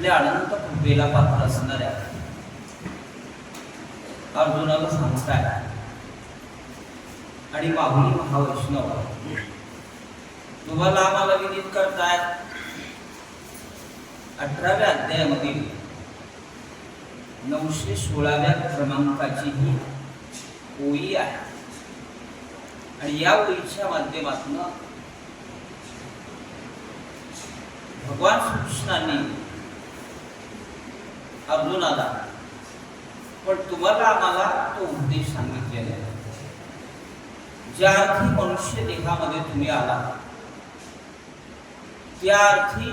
आपल्या अनंत कृपेला पात्र असणाऱ्या अर्जुनाला सांगताय आणि माहुली महावैष्णव तुम्हाला आम्हाला विदित करताय अठराव्या अध्यायामधील नऊशे सोळाव्या क्रमांकाची ही ओळी आहे. आणि या ओळीच्या माध्यमातून भगवान श्रीकृष्णांनी अर्जुनाला पण तुम्हाला आम्हाला तो उपदेश सांगितलेला आहे. ज्या अर्थी मनुष्य देहामध्ये तुम्ही आला त्या अर्थी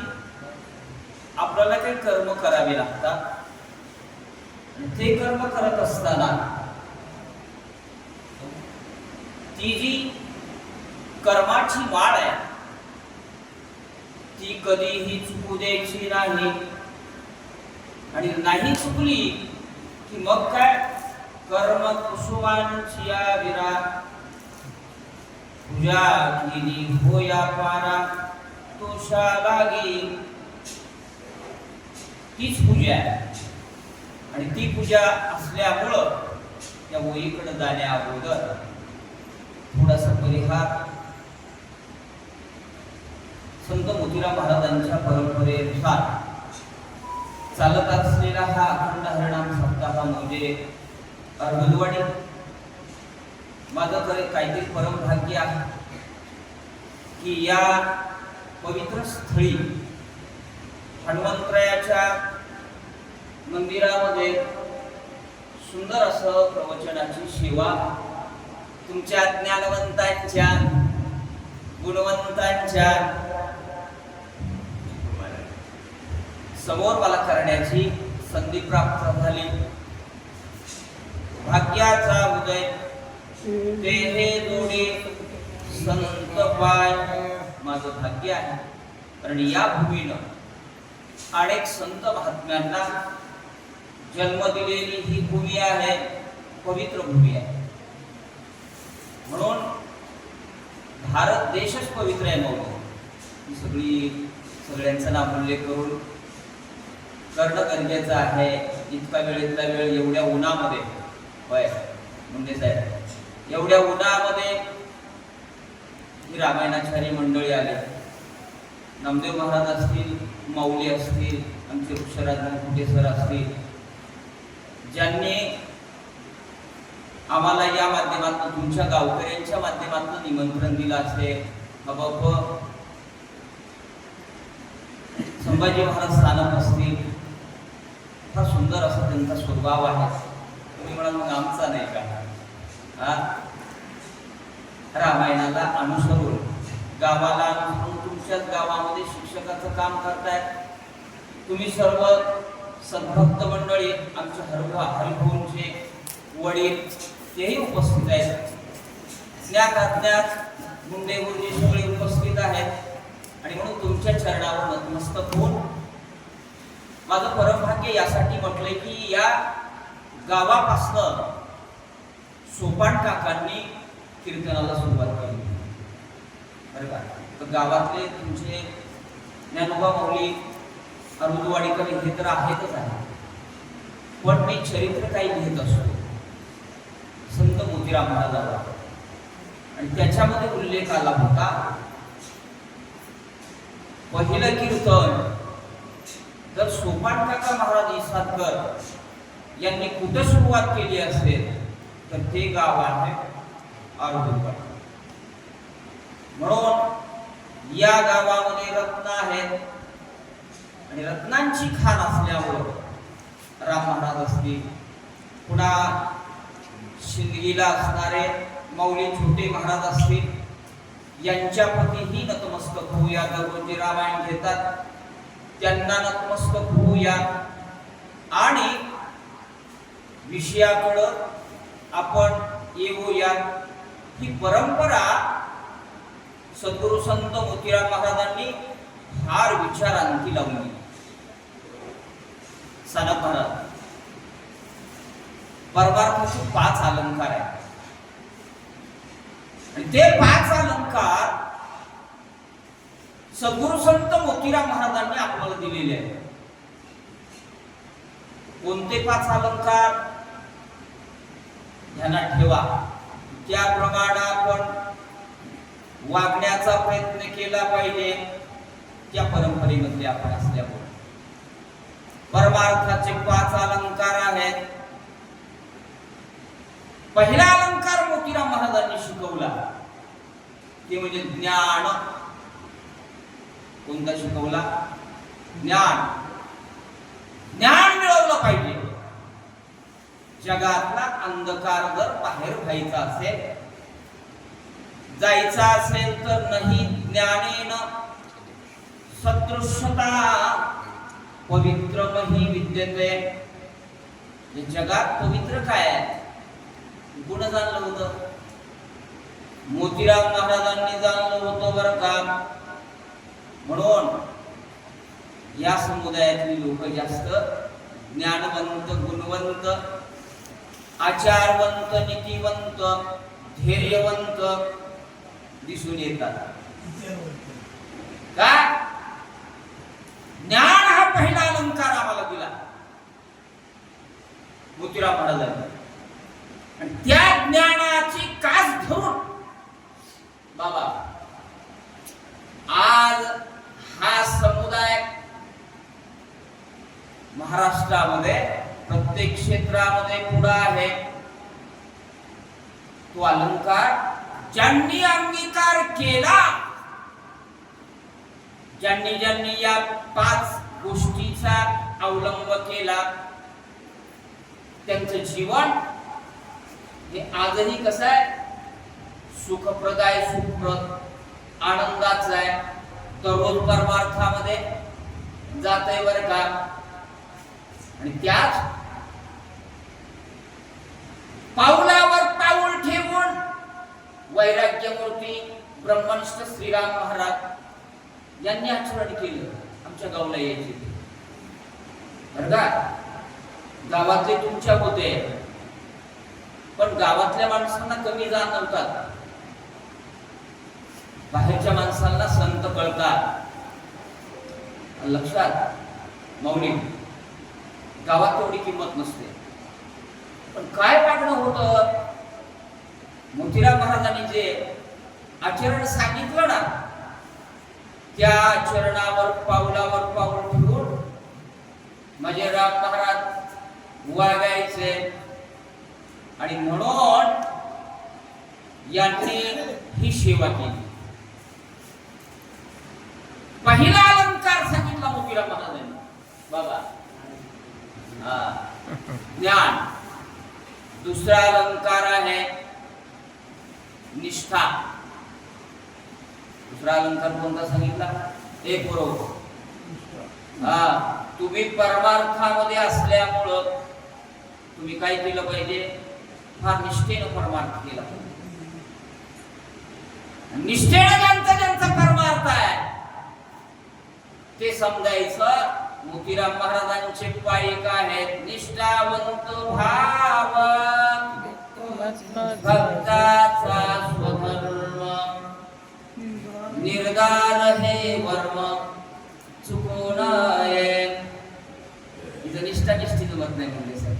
आपल्याला काही कर्म करावे लागतात. ते कर्म करत असताना ती जी कर्माची वाढ आहे, ती कधीही चुकू द्यायची नाही. आणि नाही चुकली की मग काय? कर्म कुसुमांची विरा. पूजा केली होया पारा. तोषा लागी तीच पूजा आहे. आणि ती पूजा असल्यामुळं त्या वहीकडे जाण्या अगोदर थोडासा परिहार. संत मोतीराम महाराजांच्या परंपरेनुसार चालत असलेला हा अखंड हरिणाम सप्ताह म्हणजे अर्बुदवाडी माझं खरे काहीतरी परमभाग्य आहे की या पवित्र स्थळी हनुमंतरायाच्या मंदिरामध्ये सुंदर असं प्रवचनाची सेवा तुमच्या ज्ञानवंतांच्या गुणवंतांच्या समोर मला करण्याची संधी प्राप्त झाली. भाग्याचा उदय. ते हे जोडे संत पाय. माझं भाग्य आहे. कारण या भूमीनं अनेक संत महात्म्यांना जन्म दिलेली ही भूमी आहे पवित्र भूमी आहे. म्हणून भारत देशच पवित्र आहे ही सगळी सगळ्यांचं नाव उल्लेख करून करणं गरजेचं आहे. इतका वेळेतला वेळ एवढ्या उन्हामध्ये. होय मुंडे साहेब. एवढ्या उन्हामध्ये ही रामायणाचारी मंडळी आली. नामदेव महाराज असतील माऊली असतील आमचे वृक्षराज कुटे सर असतील ज्यांनी आम्हाला या माध्यमातून तुमच्या गावकऱ्यांच्या माध्यमातून निमंत्रण दिलं असेल. बाबा संभाजी महाराज स्थानक असतील इतका सुंदर असा त्यांचा स्वभाव आहे. तुम्ही म्हणाल मग आमचा नाही का? हा? रामायणाला अनुसरून गावाला अनुसरून तुमच्याच गावामध्ये शिक्षकाचं काम करतायत. तुम्ही सर्व सद्भक्त मंडळी आमच्या हरभ हरिभूंचे वडील तेही उपस्थित आहेत. ज्ञात अज्ञात मुंडे गुरुजी सगळे उपस्थित आहेत. आणि म्हणून तुमच्या चरणावर नतमस्तक होऊन माझं परमभाग्य यासाठी म्हटलंय की या गावापासनं सोपान काकांनी कीर्तनाला सुरुवात केली. बरं का तर गावातले तुमचे ज्ञानोबा माऊली अरुदवाडीकर हे तर आहेतच आहे. पण मी चरित्र काही लिहित असतो. संत मोतीराम महाराजाला आणि त्याच्यामध्ये उल्लेख आला होता पहिलं कीर्तन सोपान काका महाराज इसादकर यांनी कुठं सुरुवात केली असेल तर ते गाव आहे आरुदवाडी म्हणून या गावामध्ये रत्न आहेत आणि रत्नांची खाण असल्यावर राम महाराज असतील. पुन्हा शिंदगीला असणारे माऊली छोटे महाराज असतील. यांच्या प्रतीही नतमस्तक होऊया दररोज जे रामायण घेतात. त्यांना नतमस्तक होऊया. आणि विषयाकडं आपण येऊया ही परंपरा सद्गुरु संत मोतीराम महाराजांनी फार विचारांती लावली. सनद महाराज परमार्थाचे पाच अलंकार आहेत? आणि ते पाच अलंकार सद्गुरु संत मोतीराम महाराजांनी आपल्याला दिलेले आहे कोणते पाच अलंकार? ध्यानात ठेवा. त्याप्रमाणे आपण वागण्याचा प्रयत्न केला पाहिजे. त्या परंपरेमध्ये आपण असल्यामुळे. परमार्थाचे पाच अलंकार आहेत. पहिला अलंकार मोतीराम महाराजांनी शिकवला. ते म्हणजे ज्ञान. कोणता शिकवला? ज्ञान. ज्ञान मिळवलं पाहिजे. जगातला अंधकार जर बाहेर व्हायचा असेल जायचा असेल तर नाही ज्ञानेन. सदृश्यता पवित्रमही विद्यते. जगात पवित्र काय आहे? गुण जाणलं होतं? मोतीराम महाराजांनी जाणलं होतं बरं का? म्हणून या समुदायातली लोक जास्त ज्ञानवंत गुणवंत आचारवंत नीतिवंत धैर्यवंत दिसून येतात. का? ज्ञान हा पहिला अलंकार आम्हाला दिला. मोतीराम महाराजांनी. आणि त्या ज्ञानाची कास धरून बाबा आज हा समुदाय महाराष्ट्रामध्ये प्रत्येक क्षेत्रामध्ये पुढा आहे. तो अलंकार ज्यांनी अंगीकार केला ज्यांनी ज्यांनी या पाच गोष्टीचा अवलंब केला त्यांचं जीवन हे आजही कसं आहे? सुखप्रदाय सुखप्रद आनंदाचं आहे. दररोज परमार्थामध्ये जातंय बरं का? आणि त्याच पाऊलावर पाऊल ठेवून वैराग्यमूर्ती ब्रह्मनिष्ठ श्रीराम महाराज यांनी आचरण केलं. आमच्या गावला यायचे बरं का? गावातले तुमच्या होते. पण गावातल्या माणसांना कमी जाणवतात. बाहेरच्या माणसांना संत कळतात. लक्षात मौनी गावात तेवढी किंमत नसते. पण काय वागणं होतं? मोतीराम महाराजांनी जे आचरण सांगितलं ना त्या आचरणावर पावलावर पाऊल ठेवून माझे राम महाराज वागायचे आणि म्हणून यांनी ही सेवा केली. पहिला अलंकार सांगितला मोतीराम महाराजांनी बाबा हा. ज्ञान. दुसरा अलंकार आहे निष्ठा. दुसरा अलंकार कोणता सांगितला? एक बरोबर हा. तुम्ही परमार्थामध्ये असल्यामुळं तुम्ही काय केलं पाहिजे? फार निष्ठेनं परमार्थ केला पाहिजे. निष्ठेनं ज्यांचा ज्यांचा परमार्थ आहे ते समजायचं मोतीराम महाराजांचे पायिक आहेत निष्ठावंत भाव भक्ताचा स्वधर्म. निर्धार हे वर्म. चुकून इथं निष्ठा निष्ठी मत नाही म्हणजे सर.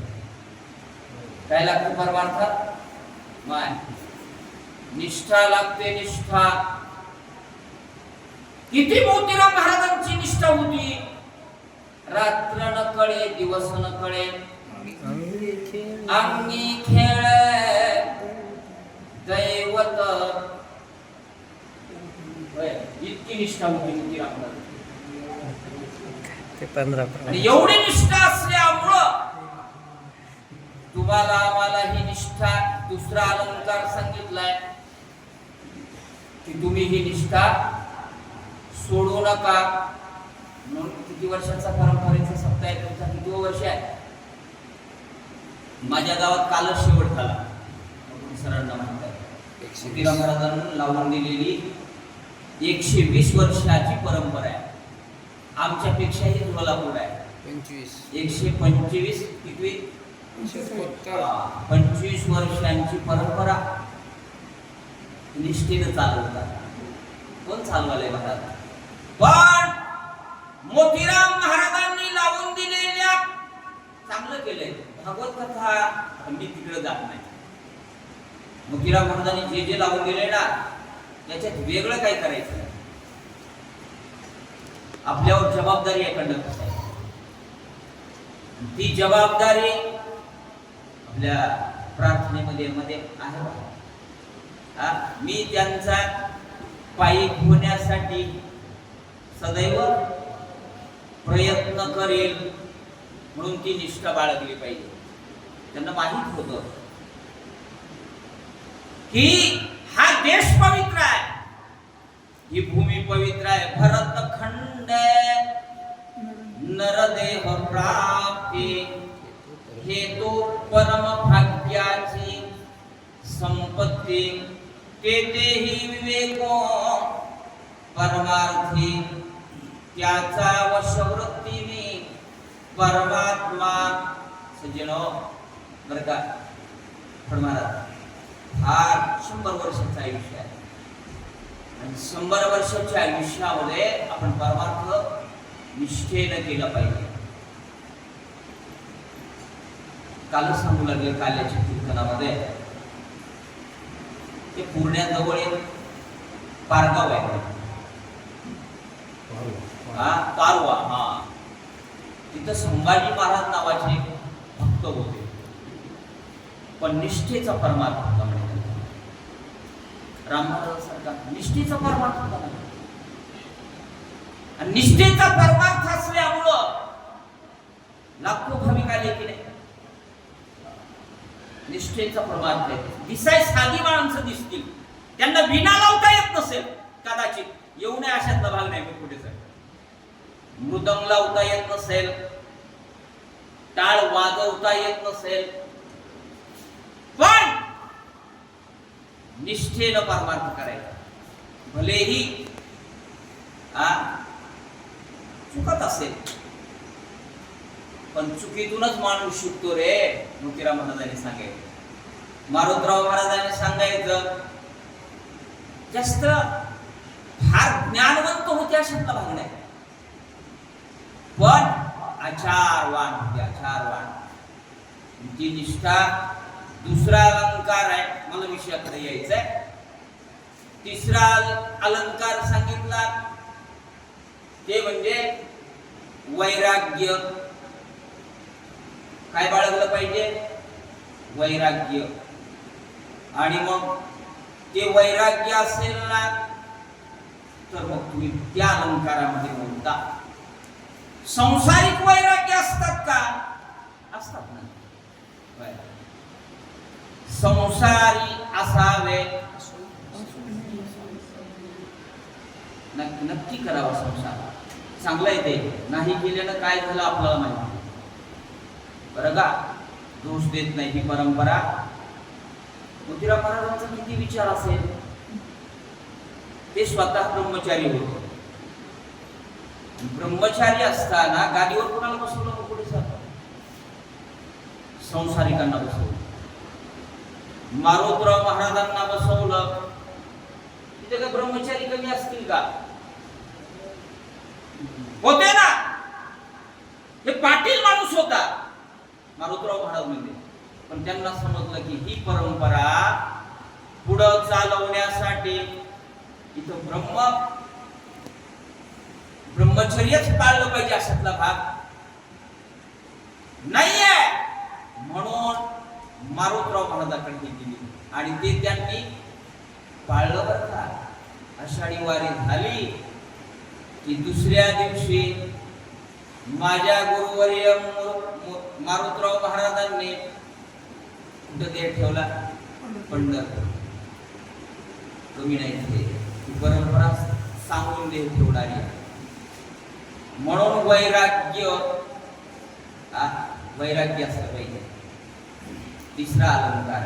काय लागतं परमार्थ? माय. निष्ठा लागते निष्ठा. किती मोतीराम महाराजांची निष्ठा होती. रात्र न कळे दिवस न कळे. अंगी खेळ दैवत. इतकी निष्ठा होती मोतीराम एवढी निष्ठा असल्यामुळं तुम्हाला आम्हाला ही निष्ठा दुसरा अलंकार सांगितलाय. की तुम्ही ही निष्ठा सोडू नका. म्हणून किती वर्षाचा परंपरेचा सप्ताह आहे तुमचा? किती वर्ष आहे? माझ्या गावात कालच शेवट झाला. सरांना आहे मोतीराम महाराजांनी लावून दिलेली एकशे वीस वर्षाची परंपरा आहे. आमच्यापेक्षाही झोलापूर आहे. पंचवीस. एकशे पंचवीस किती? पंचवीस वर्षांची परंपरा निष्ठेनं चालवतात. कोण चालवालंय महाराज पण मोतीराम महाराजांनी लावून दिलेल्या चांगलं केलंय. भागवत कथा मी तिकडे जात नाही. मोतीराम महाराजांनी जे जे लावून दिले ना त्याच्यात वेगळं काय करायचं? आपल्यावर जबाबदारी आहे कंडक्टर ती जबाबदारी आपल्या प्रार्थनेमध्ये मध्ये आहे मी त्यांचा पायी होण्यासाठी सदैव प्रयत्न करेल म्हणून ती निष्ठा बाळगली पाहिजे. त्यांना माहीत होत की हा देश पवित्र आहे. ही भूमी पवित्र आहे. भरत खंड नरदेह प्राप्ती. हे तो परम भाग्याची संपत्ती. ते तेही विवेको. परमार्थी त्याचा वशवृत्तीने परमात्मा. सज्जनो बर का? पण महाराज फार शंभर वर्षाचं आयुष्य आहे. आणि शंभर वर्षाच्या आयुष्यामध्ये आपण परमार्थ निष्ठेनं केलं पाहिजे. कालच सांगू लागले काल्याच्या कीर्तनामध्ये. ते पुण्याजवळ एक पारगाव आहे. हा कारवा हा. तिथं संभाजी महाराज नावाचे भक्त होते. पण निष्ठेचा परमार्थ होता म्हणे राम महाराजांसारखा निष्ठेचा परमार्थ होता आणि निष्ठेचा परमार्थ असल्यामुळं लाखो भाविक आले की नाही. निष्ठेचा परमार्थ आहे दिसाय साधी माणसं दिसतील. त्यांना विना लावता येत नसेल. कदाचित येऊ नये अशातला भाग नाही मी कुठे सर मृदंग लावता येत नसेल टाळ वाजवता येत नसेल पण निष्ठेनं परमार्थ करायचा. भलेही चुकत असेल पण चुकीतूनच माणूस शिकतो रे मोतीराम महाराजांनी सांगायचं. मारुतराव महाराजांनी सांगायचं जास्त फार ज्ञानवंत होते अशातला भाग नाही. पण आचारवान होते आचारवान जी निष्ठा दुसरा अलंकार आहे मला विषयाकडे यायचंय तिसरा अल- अलंकार सांगितला ते म्हणजे वैराग्य काय बाळगलं पाहिजे वैराग्य आणि मग ते वैराग्य असेल ना तर मग तुम्ही त्या अलंकारामध्ये बोलता. संसारिक वैराग्य असतात का? असतात ना. संसारी असावे. नक्की करावा संसार. चांगलं आहे ते. नाही केल्यानं काय झालं आपल्याला माहिती बरं का? दोष देत नाही ही परंपरा. मोतीराम महाराजांचा किती विचार असेल? ते स्वतः ब्रह्मचारी होते. ब्रह्मचारी असताना गादीवर कोणाला बसवलं मग कुठे जात? संसारिकांना बसवलं. मारोतराव महाराजांना बसवलं. तिथे काय ब्रह्मचारी कमी असतील का? होते ना? हे पाटील माणूस होता. मारुतराव महाराज म्हणजे पण त्यांना समजलं की ही परंपरा पुढं चालवण्यासाठी इथं ब्रह्म ब्रह्मचर्यच पाळलं पाहिजे अशातला भाग. नाहीये! म्हणून मारुतराव महाराजांकडे दिली आणि ते त्यांनी पाळलं बरं का. आषाढी वारी झाली की दुसऱ्या दिवशी माझ्या गुरुवर्य मारुतराव महाराजांनी कुठं देह ठेवला? पंढरपूर. कमी नाही ते परंपरा सांगून देह ठेवणारी आहे. म्हणून वैराग्य वैराग्य असलं पाहिजे. तिसरा अलंकार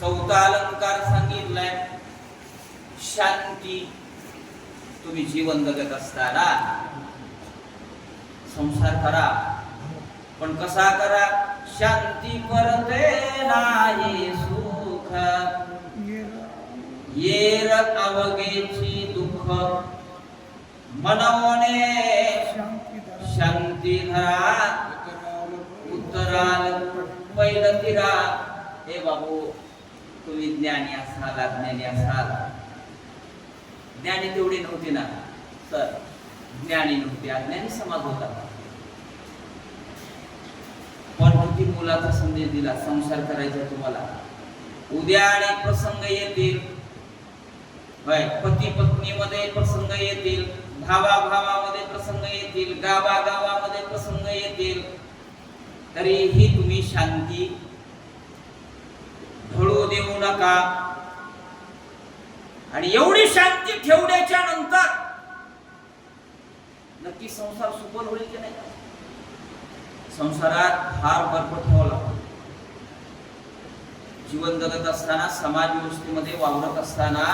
चौथा अलंकार सांगितलाय शांती. तुम्ही जीवन जगत असताना संसार करा. पण कसा करा? शांती परते नाही सुख. येर अवघेची दुःख. मनवणे शांती धरा उत्तराल पहिलं तिरा हे बाबू तुम्ही ज्ञानी असाल अज्ञानी असाल. ज्ञानी तेवढी नव्हती ना. तर ज्ञानी नव्हती अज्ञानी समाज होता. पण किती मुलाचा संदेश दिला संसार करायचा तुम्हाला. उद्या आणि प्रसंग येतील. होय पती पत्नीमध्ये प्रसंग येतील. भावाभावामध्ये प्रसंग येतील गावा गावामध्ये प्रसंग येतील. तरीही तुम्ही शांती ढळू देऊ नका. आणि एवढी शांती ठेवण्याच्या नंतर नक्की संसार सुपर होईल की नाही? संसारात फार बर्फ ठेवावा लागतो. जीवन जगत असताना समाज व्यवस्थेमध्ये वावरत असताना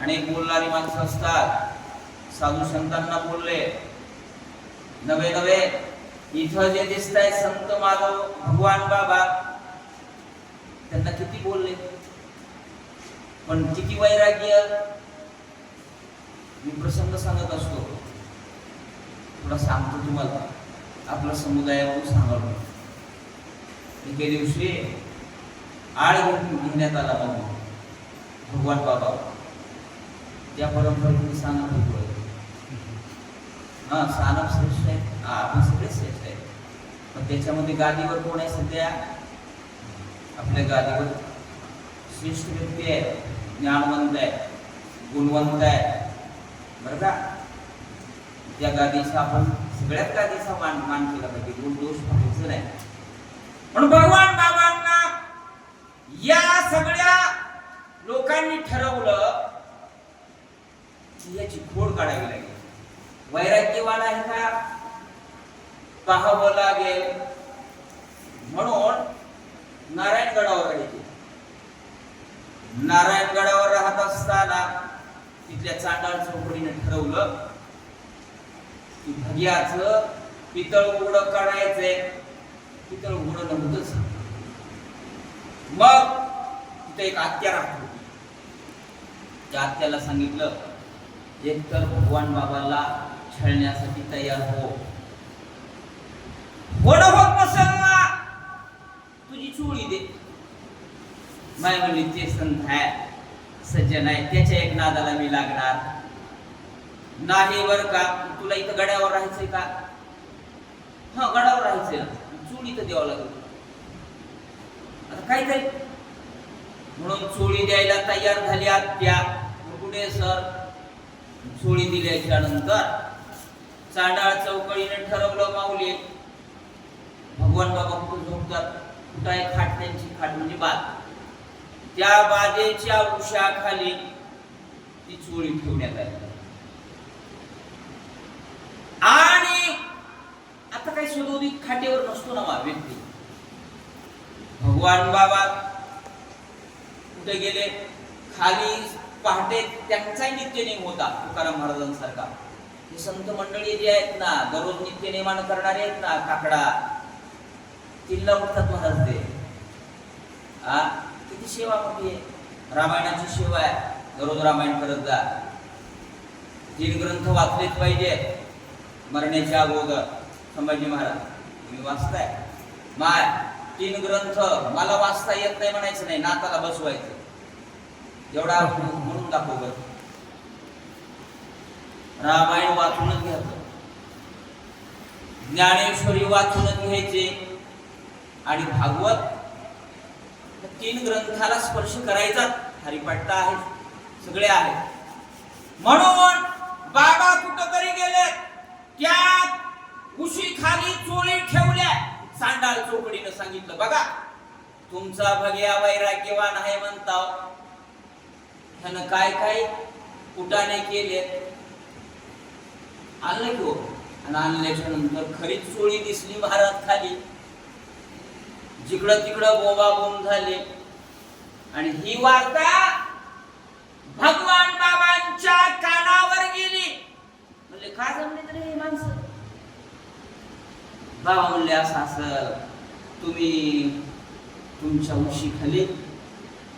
अनेक बोलणारी माणसं असतात. साधू संतांना बोलले नवे नवे इथं जे दिसत आहे संत माधव भगवान बाबा. त्यांना किती बोलले? पण किती वैराग्य? मी प्रसंग सांगत असतो. थोडा सांगतो तुम्हाला. आपल्या समुदायावरून सांगावं. एके दिवशी आळ घेण्यात आला बाबा. भगवान बाबा. त्या परंपरेने सांगत होतो. हा सानप श्रेष्ठ आहे हा आपण सगळे श्रेष्ठ आहे पण त्याच्यामध्ये गादीवर कोण आहे सध्या? आपल्या गादीवर श्रेष्ठ व्यक्ती आहे. ज्ञानवंत आहे. गुणवंत आहे. बरं का? त्या गादीचा आपण सगळ्यात गादीचा मान मान केला पाहिजे. गुण दोष पाहायचं नाही पण भगवान बाबांना या सगळ्या लोकांनी ठरवलं की याची खोड काढावी लागेल वैराग्यवान आहे का पाहावं लागेल. म्हणून नारायणगडावर राहायचे नारायणगडावर राहत असताना तिथल्या चांडाळ चौकडीने ठरवलं की भग्याचं पितळ उघड काढायचंय. पितळ उघड नव्हतंच. मग तिथे एक आत्या राहत होती. त्या आत्याला सांगितलं एकतर भगवान बाबाला छळण्यासाठी तयार हो. होणं होत नसेल ना तुझी चोळी दे. माय म्हणली ते संत आहे. सज्जन आहे. त्याच्या एक नादाला मी लागणार. नाही बर का? तुला इथं गड्यावर राहायचंय का? हा गडावर राहायचंय. ना चोळी तर द्यावं लागेल. आता काय काय म्हणून चोळी द्यायला तयार झाली आत्या. कुठे सर चोळी दिल्याच्या नंतर चांडाळ चौकळीने ठरवलं माऊली भगवान बाबा कुठं झोपतात कुठं आहे खाट त्यांची खाट म्हणजे बात त्या बाजेच्या वृक्षाखाली ती चोळी ठेवण्यात आली. आणि आता काही सदोदित खाटेवर नसतो ना मा व्यक्ती. भगवान बाबा कुठे गेले? खाली पहाटे त्यांचाही नित्यनेम होता तुकाराम महाराजांसारखा. हे संत मंडळी जे आहेत ना दररोज नित्यनेमान करणारे आहेत ना काकडा किल्ला उठतात महाराज ते आ किती सेवा मोठी आहे. रामायणाची सेवा आहे. दररोज रामायण करत जा. तीन ग्रंथ वाचलेच पाहिजे. मरण्याच्या अगोदर. संभाजी महाराज तुम्ही वाचताय? माय तीन ग्रंथ मला वाचता येत नाही म्हणायचं नाही. नाताला बसवायचं. एवढा म्हणून दाखव ग रामायण वाचूनच घ्यायचं. ज्ञानेश्वरी वाचूनच घ्यायचे. आणि भागवत तीन ग्रंथाला स्पर्श करायचा. हरिपट्टा आहे. सगळे आहेत म्हणून बाबा कुठं तरी गेले. त्यात उशी खाली चोळी ठेवल्या. सांडाल चोकडीनं सांगितलं बघा तुमचा भग्या वैराग्यवान आहे म्हणता ह्यानं काय काय कुटाने केले आणलं की हो. आणि आणल्याच्या नंतर खरीच चोळी दिसली महाराज खाली. जिकडं तिकडं बोंबाबोंब झाले. आणि ही वार्ता भगवान बाबांच्या कानावर गेली. म्हणले का जमले तरी हे माणसं? बाबा म्हणले असं असं. तुम्ही तुमच्या उशी खाली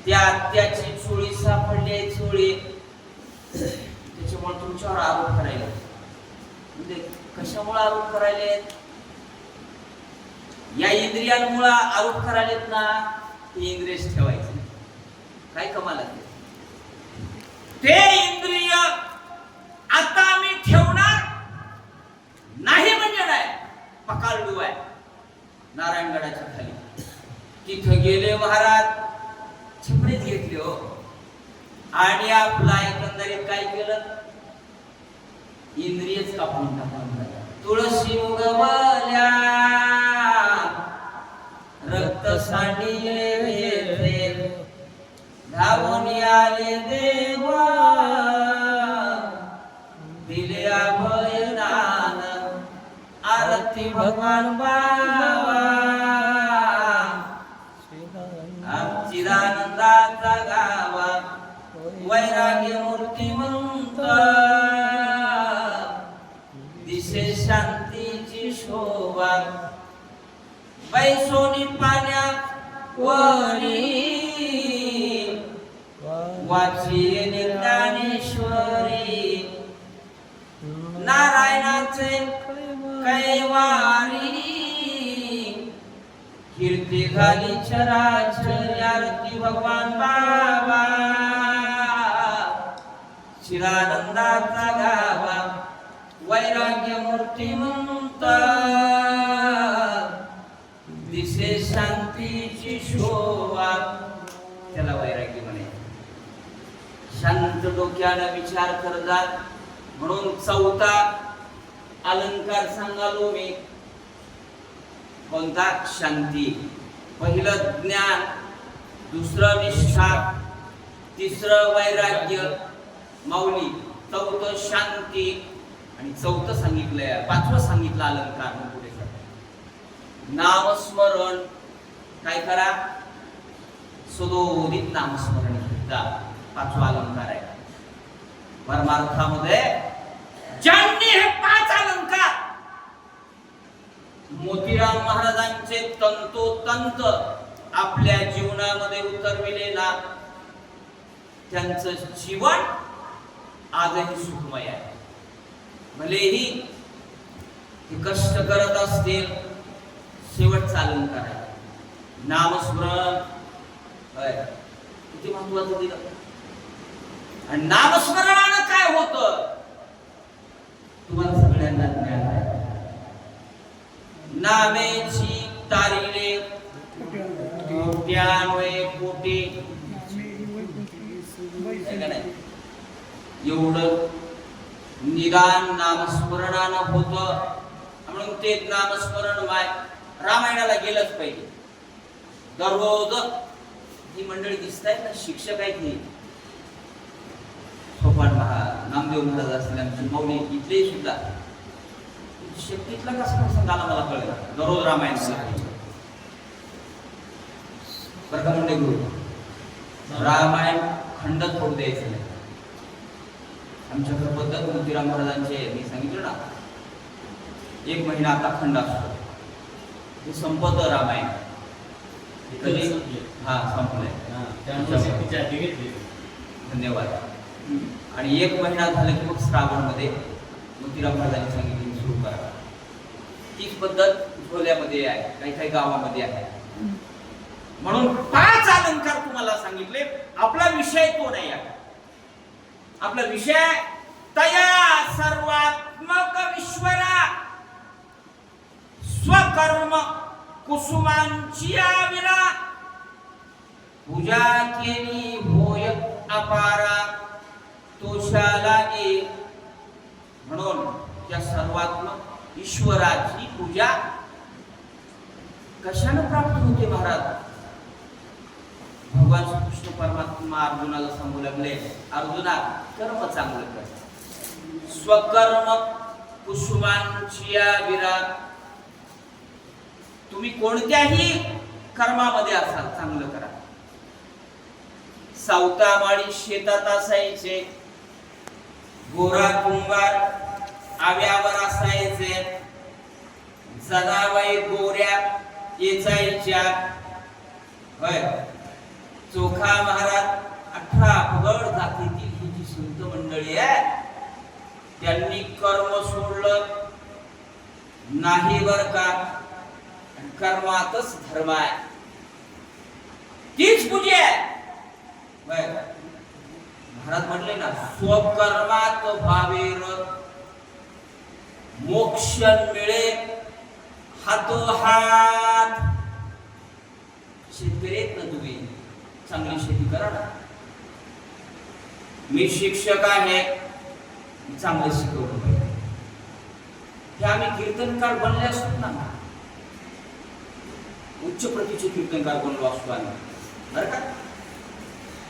त्या त्याची चोळी सापडली आहे चोळी. त्याच्यामुळे तुमच्यावर आरोप करायला म्हणजे कशामुळे आरोप करायले या इंद्रियांमुळे आरोप करायलेत ना ते इंद्रियच ठेवायचे. काय कमाला ते इंद्रिय आता मी ठेवणार नाही म्हणजे नाही. पकाळडू आहे नारायणगडाच्या खाली. तिथं गेले महाराज. छिपडीत घेतले हो. आणि आपला एकंदरीत काय केलं? इंद्रियच कापून टाकून तुळशी उगवल्या. आरती भगवान निघाली झाली चराचर आरती भगवान बाबा. शिरानंदाचा गावा वैराग्य मूर्ती मूर्तिमंत दिसे शांतीची शोभा. त्याला वैराग्य म्हणे. शांत डोक्यानं विचार करतात म्हणून चौथा अलंकार सांगालो मी. कोणता? शांती. पहिलं ज्ञान दुसरं निष्ठा तिसरं वैराग्य माऊली चौथं शांती आणि चौथं सांगितलंय पाचवं सांगितलं अलंकार पुढे सर. नामस्मरण काय करा? सुदोदित नामस्मरण घेता. पाचवा अलंकार आहे. परमार्थामध्ये ज्यांनी हे पाच अलंकार मोतीराम महाराजांचे तंतोतंत आपल्या जीवनामध्ये उतरविले ना त्यांचं जीवन आजही सुखमय आहे. भलेही ते कष्ट करत असतील शेवट चालून आहे नामस्मरण. किती महत्वाचं दिलं. आणि नामस्मरणानं काय होतं तुम्हाला सगळ्यांना ज्ञान आहे नामेची तारिले कोट्यान्वये कोटी। आहे का नाही? एवढं निदान नामस्मरणानं होत. म्हणून ते नामस्मरण माय रामायणाला गेलंच पाहिजे. दररोज ही मंडळी दिसत आहेत ना शिक्षक आहेत हे. सोपान महा नामदेव महाराज असतील मौली इथले सुद्धा. शक्तीतला कसा प्रसंग आला मला कळलं दररोज रामायण म्हणजे गुरु? रामायण खंडत होऊ द्यायचं नाही. आमच्याकडे पद्धत मोतीराम महाराजांचे मी सांगितलं ना एक महिना आता खंड असतो. हे संपत रामायण. हे कधी हा संपलंय. धन्यवाद. आणि एक महिना झाला की मग श्रावणमध्ये मोतीराम महाराजांनी सांगितले सुरू करा. तीच पद्धत झोल्यामध्ये आहे काही काही गावामध्ये आहे. म्हणून पाच अलंकार तुम्हाला सांगितले आपला विषय तो नाही आहे. आपला विषय तया सर्वात्मक विश्वरा स्वकर्म कुसुमांची आविरा. पूजा केली होय अपारा तोषाला गे म्हणून त्या सर्वात्मक ईश्वराची पूजा कशानं प्राप्त होते महाराज? भगवान श्रीकृष्ण परमात्मा अर्जुनाला सांगू लागले अर्जुना कर्म चांगलं कर. स्वकर्म कुसुमांचिया विराट तुम्ही कोणत्याही कर्मामध्ये असाल चांगलं करा. सावतामाळी शेतात असायचे गोरा कुंभार आव्यावर असायचे जनाबाई गोऱ्या येचायच्या. होय. चोखा महाराज अठरा पगड जातीतील ही जी संत मंडळी आहे त्यांनी कर्म सोडलं. नाही बर का? कर्मातच धर्म आहे. तीच पूजी आहे. महाराज म्हटले ना स्वकर्मात भावेर मोक्ष मिळे हातोहात. शेतकरी आहेत ना तुम्ही? चांगली शेती करा ना. मी शिक्षक आहे. चांगलं शिकवलं पाहिजे. हे आम्ही कीर्तनकार बनले असतो ना. उच्च प्रतीचे कीर्तनकार बनलो असतो आम्ही. बरं का?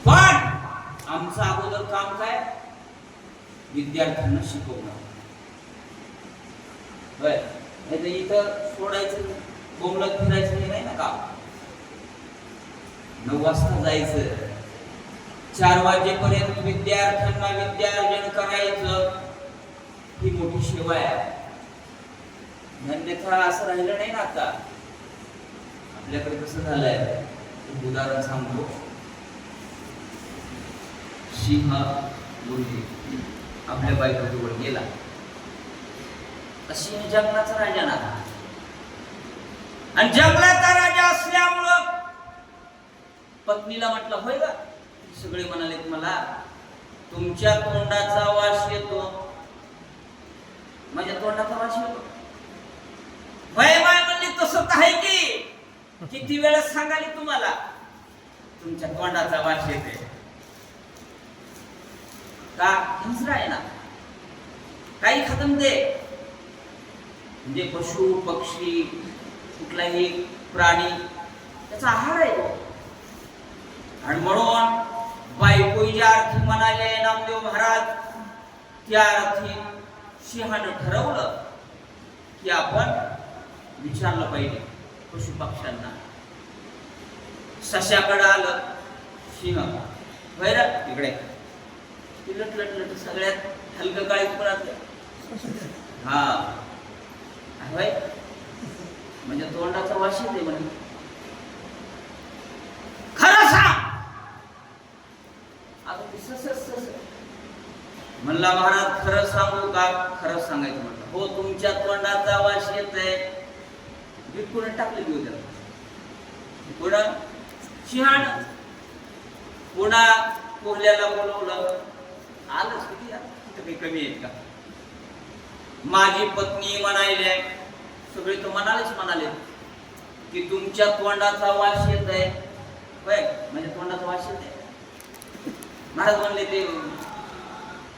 पण आमचं अगोदर काम काय? विद्यार्थ्यांना शिकवणं नाही तर इथं सोडायचं बोमलत फिरायचं हे नाही ना काम? नऊ वाजता जायचं. चार वाजेपर्यंत विद्यार्थ्यांना विद्यार्जन करायचं. ही मोठी सेवा आहे. अन्यथा असं राहिलं नाही ना आता. आपल्याकडे कसं झालंय? उदाहरण सांगतो. सिंह गुरुजी आपल्या बायकोजवळ गेला. अशी जंगलाचा राजा ना. आणि जंगलाचा राजा असल्यामुळं पत्नीला म्हटलं होय का सगळे म्हणाले मला तुमच्या तोंडाचा वास येतो. माझ्या तोंडाचा वास येतो. होय माय म्हणली तसं तर आहे की. किती वेळा सांगाली तुम्हाला? तुमच्या तोंडाचा वास येते का? हिंसरा आहे ना. काही खतम दे. म्हणजे पशु पक्षी कुठलाही प्राणी त्याचा आहार आहे तो. आणि म्हणून बायको ज्या अर्थी म्हणाले नामदेव महाराज त्या अर्थी सिंहानं ठरवलं की आपण विचारलं पाहिजे पशु पक्ष्यांना. आलं सिंह वैर इकडे. लट लट लट सगळ्यात हलकं काळी पुरातलं हा. होय? म्हणजे तोंडाचा वास येते म्हणे. खरं सांग! आता ते सस म्हणला महाराज खरं सांगू का? खरं सांगायचं म्हटलं. हो तुमच्या तोंडाचा वास येत आहे बिटकुन टाकले घेऊ त्याला पुढं शिहाण. पुन्हा कोहल्याला बोलवलं. आलंच किती? तिथं काही कमी आहेत का? माझी पत्नी म्हणायले सगळे तर म्हणालेच म्हणाले की तुमच्या तोंडाचा वास येत आहे. होय म्हणजे तोंडाचा वास येत आहे. महाराज म्हणले ते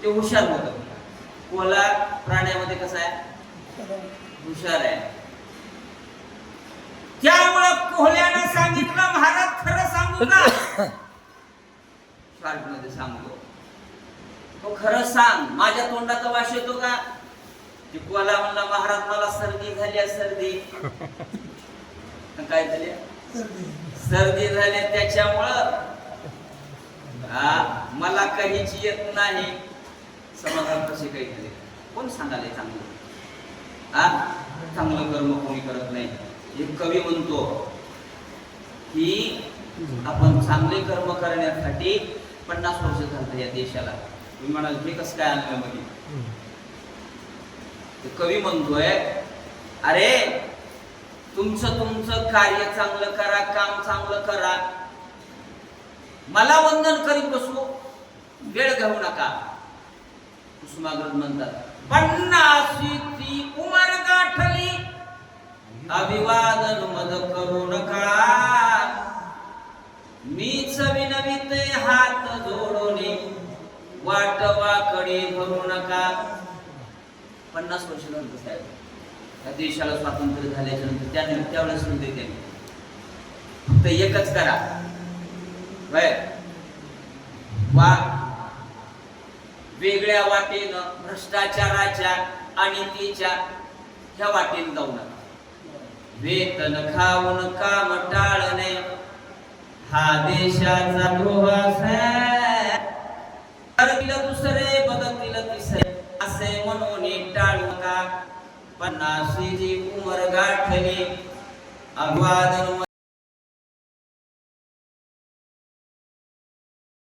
ते हुशार होत कोला प्राण्यामध्ये कसं आहे? हुशार आहे. त्यामुळं कोहल्यानं सांगितलं महाराज खरं सांगू का? शार्टमध्ये सांगतो तो खरं सांग माझ्या तोंडाचा वास येतो का? ते कोला म्हणला महाराज मला सर्दी झाली आहे, सर्दी. काय झाली? सर्दी. झाली. त्याच्यामुळं हा मला काहीच येत नाही. समाधान कसे काही झाले? कोण सांगाले चांगलं? हा? चांगलं कर्म कोणी करत नाही. एक कवी म्हणतो की आपण चांगले कर्म करण्यासाठी पन्नास वर्ष झालं या देशाला. तुम्ही म्हणाल हे कसं काय आणलं मध्ये कवी म्हणतोय अरे तुमचं तुमचं कार्य चांगलं करा काम चांगलं करा. मला वंदन करीत बसू. वेळ घेऊ नका. कुसुमाग्रज म्हणतात पन्नाशी ती उमर गाठली. अभिवादन मद करू नका. मीच विनविते हात जोडोनी. वाटवाकडे भरू नका. पन्नास वर्षानंतर साहेब. या देशाला स्वातंत्र्य झाल्याच्यानंतर त्याने त्यावेळेस म्हणते ते फक्त एकच करा. वय वा. वेगळ्या वाटेनं भ्रष्टाचाराच्या अनितीच्या ह्या वाटेने जाऊ नका. वेतन खाऊन काम टाळणे हा देशाचा प्रवास आहे करतील दुसरे बदलतील तिसरे. असे म्हणून टाळू का पन्नाशी जी उमर गाठली. अभिवादन